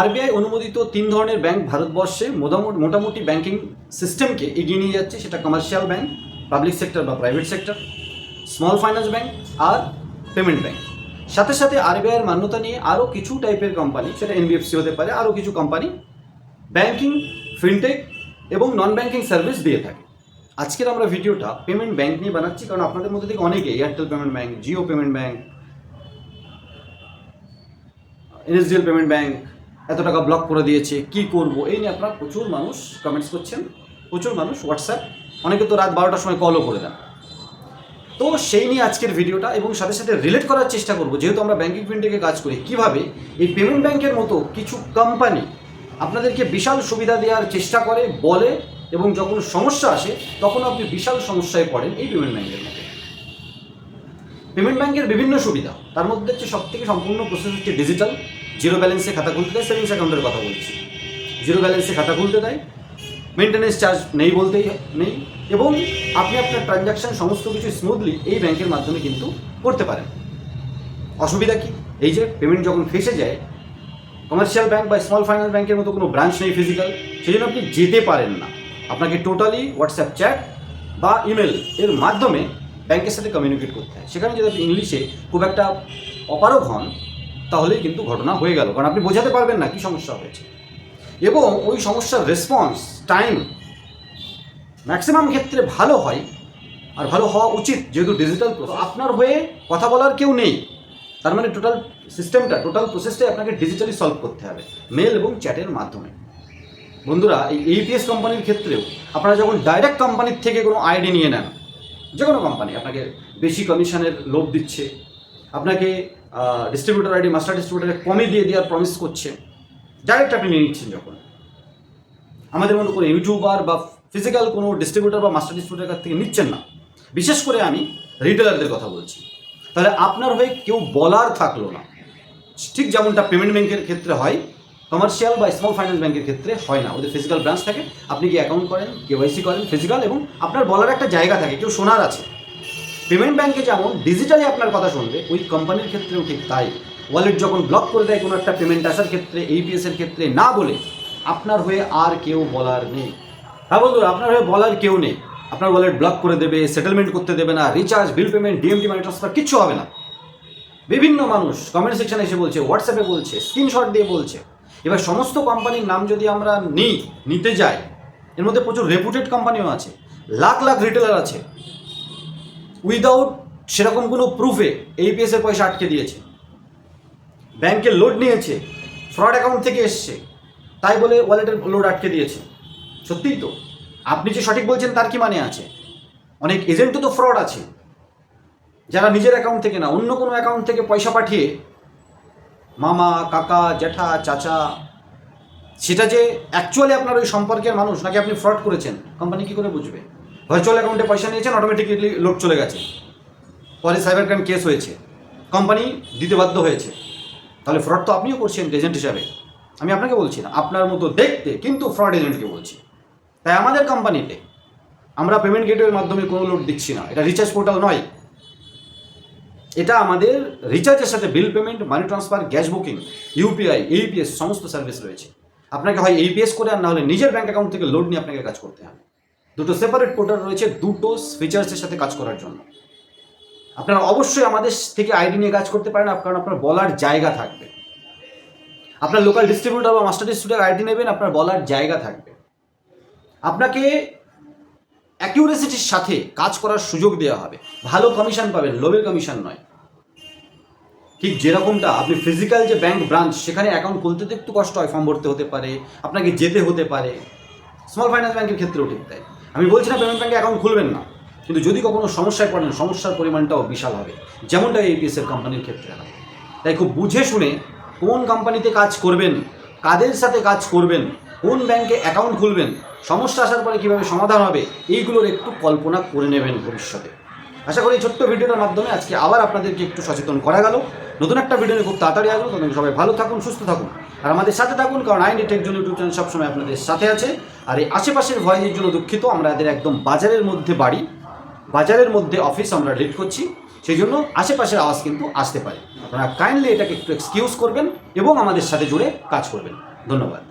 RBI অনুমোদিত তিন ধরনের ব্যাংক ভারতবর্ষে মোটামুটি মোটামুটি ব্যাংকিং সিস্টেমকে এগিয়ে নিয়ে যাচ্ছে। সেটা কমার্শিয়াল ব্যাংক পাবলিক সেক্টর বা private sector small finance bank আর পেমেন্ট ব্যাংক। সাথে সাথে আরবিআইয়ের মান্যতা নিয়ে আরও কিছু টাইপের কোম্পানি সেটা এনবিএফসি হতে পারে আরও কিছু কোম্পানি ব্যাংকিং ফিনটেক এবং নন ব্যাংকিং সার্ভিস দিয়ে থাকে। আজকের আমরা ভিডিওটা পেমেন্ট ব্যাংক নিয়ে বানাচ্ছি, কারণ আপনাদের মধ্যে থেকে অনেকে Airtel payment bank Jio payment bank NSDL payment bank এত টাকা ব্লক করে দিয়েছে, কি করব? এই নিয়ে আপনারা প্রচুর মানুষ কমেন্টস করছেন, প্রচুর মানুষ হোয়াটসঅ্যাপ অনেকে তো রাত বারোটার সময় কলও করে দেন। তো সেই নিয়ে আজকের ভিডিওটা এবং সাথে সাথে রিলেট করার চেষ্টা করব, যেহেতু আমরা ব্যাঙ্কিং ফিনটেকে কাজ করি, কীভাবে এই পেমেন্ট ব্যাংকের মতো কিছু কোম্পানি আপনাদেরকে বিশাল সুবিধা দেওয়ার চেষ্টা করে, বলে এবং যখন সমস্যা আসে, তখন আপনি বিশাল সমস্যায় পড়েন এই পেমেন্ট ব্যাংকের মধ্যে। পেমেন্ট ব্যাংকের বিভিন্ন সুবিধা, তার মধ্যে হচ্ছে সব থেকে সম্পূর্ণ প্রসেস হচ্ছে ডিজিটাল জিরো ব্যালেন্সে খাতা খুলতে দেয়, সেভিংস অ্যাকাউন্টের কথা বলছি। জিরো ব্যালেন্সে খাতা খুলতে দেয় মেনটেন্যান্স চার্জ নেই বলতেই নেই, এবং আপনি আপনার ট্রানজ্যাকশন সমস্ত কিছু স্মুথলি এই ব্যাংকের মাধ্যমে কিন্তু করতে পারেন। অসুবিধা কি? এই যে পেমেন্ট যখন ফেসে যায় কমার্শিয়াল ব্যাংক বা স্মল ফাইন্যান্স ব্যাংকের মতো কোনো ব্রাঞ্চ নেই ফিজিক্যাল সেই জন্য আপনি যেতে পারেন না। আপনাকে টোটালি হোয়াটসঅ্যাপ চ্যাট বা ইমেল এর মাধ্যমে ব্যাংকের সাথে কমিউনিকেট করতে হয়। সেখানে যদি আপনি ইংলিশে খুব একটা অপারগ হন তাহলেই কিন্তু ঘটনা হয়ে গেল। কারণ আপনি বোঝাতে পারবেন না কি সমস্যা হয়েছে। এবং ওই সমস্যার রেসপন্স টাইম ম্যাক্সিমাম ক্ষেত্রে ভালো হয় আর ভালো হওয়া উচিত, যেহেতু ডিজিটাল আপনার হয়ে কথা বলার কেউ নেই। তার মানে টোটাল সিস্টেমটা টোটাল প্রসেসটাই আপনাকে ডিজিটালি সলভ করতে হবে মেল এবং চ্যাটের মাধ্যমে। বন্ধুরা, এই এইপিএস কোম্পানির ক্ষেত্রেও আপনারা যখন ডাইরেক্ট কোম্পানির থেকে কোনো আইডি নিয়ে নেন যে কোনো কোম্পানি আপনাকে বেশি কমিশনের লোভ দিচ্ছে, আপনাকে ডিস্ট্রিবিউটার আইডি মাস্টার ডিস্ট্রিবিউটারে কমে দিয়ে দেওয়ার প্রমিস করছে। ডাইরেক্ট আপনি নিয়ে নিচ্ছেন যখন। আমাদের মতো কোনো ইউটিউবার বা ফিজিক্যাল কোনো ডিস্ট্রিবিউটার বা মাস্টার ডিস্ট্রিবিউটার কাছ থেকে নিচ্ছেন না। বিশেষ করে আমি রিটেলারদের কথা বলছি। তাহলে আপনার হয়ে কেউ বলার থাকল না। ঠিক যেমনটা পেমেন্ট ব্যাংকের ক্ষেত্রে হয় কমার্শিয়াল বা স্মল ফাইন্যান্স ব্যাংকের ক্ষেত্রে হয় না। ওদের ফিজিক্যাল ব্রাঞ্চ থাকে, আপনি কি অ্যাকাউন্ট করেন কেওয়াইসি করেন ফিজিক্যাল এবং আপনার বলার একটা জায়গা থাকে, কেউ শোনার আছে। পেমেন্ট ব্যাংকে যেমন ডিজিটালি আপনার কথা শুনবে, ওই কোম্পানির ক্ষেত্রেও ঠিক তাই। ওয়ালেট যখন ব্লক করে দেয়, কোনো একটা পেমেন্ট আসার ক্ষেত্রে এইপিএস এর ক্ষেত্রে না বলে, আপনার হয়ে আর কেউ বলার নেই। হ্যাঁ বন্ধুরা, আপনার হয়ে বলার কেউ নেই। আপনার ওয়ালেট ব্লক করে দেবে সেটেলমেন্ট করতে দেবে না recharge bill payment DMT money transfer কিচ্ছু হবে না। বিভিন্ন মানুষ কমেন্ট সেকশনে এসে বলছে হোয়াটসঅ্যাপে বলছে স্ক্রিনশট দিয়ে বলছে। এবার সমস্ত কোম্পানির নাম যদি আমরা নিই, নিতে যাই, এর মধ্যে প্রচুর রেপুটেড কোম্পানিও আছে। লাখ লাখ রিটেলার আছে। উইদাউট সেরকম কোনো প্রুফে এইপিএস এর পয়সা আটকে দিয়েছে। ব্যাংকে লোড নিয়েছে ফ্রড অ্যাকাউন্ট থেকে এসছে, তাই বলে ওয়ালেটের লোড আটকে দিয়েছে। সত্যিই তো? আপনি যে সঠিক বলছেন তার কি মানে আছে? অনেক এজেন্টও তো ফ্রড আছে। যারা নিজের অ্যাকাউন্ট থেকে না, অন্য কোনো অ্যাকাউন্ট থেকে পয়সা পাঠিয়ে মামা, কাকা, জ্যাঠা, চাচা, সেটা যে অ্যাকচুয়ালি আপনার ওই সম্পর্কের মানুষ নাকি আপনি ফ্রড করেছেন কোম্পানি কী করে বুঝবে? ভার্চুয়াল অ্যাকাউন্টে পয়সা নিয়েছেন অটোমেটিক্যালি লোড চলে গেছে। পরে সাইবার ক্রাইম কেস হয়েছে। কোম্পানি দিতে বাধ্য হয়েছে। তাহলে ফ্রড তো আপনিও করছেন এজেন্ট হিসাবে। আমি আপনাকে বলছি না, আপনার মতো দেখতে কিন্তু ফ্রড এজেন্টকে বলছি। তাই আমাদের কোম্পানিতে আমরা পেমেন্ট গেটওয়ের মাধ্যমে কোনো লোড দিচ্ছি না। এটা রিচার্জ পোর্টাল নয়। এটা আমাদের রিচার্জের সাথে bill payment money transfer gas booking UPI AEPS সমস্ত সার্ভিস রয়েছে। আপনাকে হয় এইপিএস করে আর না হলে নিজের ব্যাঙ্ক অ্যাকাউন্ট থেকে লোড নিয়ে আপনাকে কাজ করতে হবে। দুটো সেপারেট পোর্টাল রয়েছে, দুটো ফিচার্সের সাথে কাজ করার জন্য। আপনারা অবশ্যই আমাদের থেকে আইডি নিয়ে কাজ করতে পারেন কারণ আপনার বলার জায়গা থাকবে। আপনার লোকাল ডিস্ট্রিবিউটার বা মাস্টার ডিস্ট্রিবিউটার আইডি নেবেন, আপনার বলার জায়গা থাকবে। আপনাকে অ্যাকিউরেসিটির সাথে কাজ করার সুযোগ দেওয়া হবে। ভালো কমিশন পাবেন লোভের কমিশন নয়। ঠিক যেরকমটা আপনি ফিজিক্যাল যে ব্যাংক ব্রাঞ্চ সেখানে অ্যাকাউন্ট খুলতে একটু কষ্ট হয় ফর্ম ভরতে হতে পারে, আপনাকে যেতে হতে পারে। স্মল ফাইন্যান্স ব্যাংকের ক্ষেত্রেও ঠিক তাই। আমি বলছি না পেমেন্ট ব্যাংকে অ্যাকাউন্ট খুলবেন না, কিন্তু যদি কখনো সমস্যায় পড়েন, সমস্যার পরিমাণটাও বিশাল হবে। যেমনটা এইপিএস এর কোম্পানির ক্ষেত্রে তাই খুব বুঝে শুনে কোন কোম্পানিতে কাজ করবেন, কাদের সাথে কাজ করবেন, কোন ব্যাংকে অ্যাকাউন্ট খুলবেন, সমস্যা আসার পরে কীভাবে সমাধান হবে, এইগুলোর একটু কল্পনা করে নেবেন ভবিষ্যতে। আশা করি ছোট্ট ভিডিওটার মাধ্যমে আজকে আবার আপনাদেরকে একটু সচেতন করা গেল। নতুন একটা ভিডিও খুব তাড়াতাড়ি আসব। তখন সবাই ভালো থাকুন, সুস্থ থাকুন। আর আমাদের সাথে থাকুন, কারণ আইন টেক জন্য ইউটিউব চ্যানেল সবসময় আপনাদের সাথে আছে। আর এই আশেপাশের ভয়ের জন্য দুঃখিত, আমরা এদের একদম বাজারের মধ্যে বাড়ি, বাজারের মধ্যে অফিস আমরা লিড করছি, সেই জন্য আশেপাশের আওয়াজ কিন্তু আসতে পারে। আপনারা কাইন্ডলি এটাকে একটু এক্সকিউজ করবেন এবং আমাদের সাথে জুড়ে কাজ করবেন। ধন্যবাদ।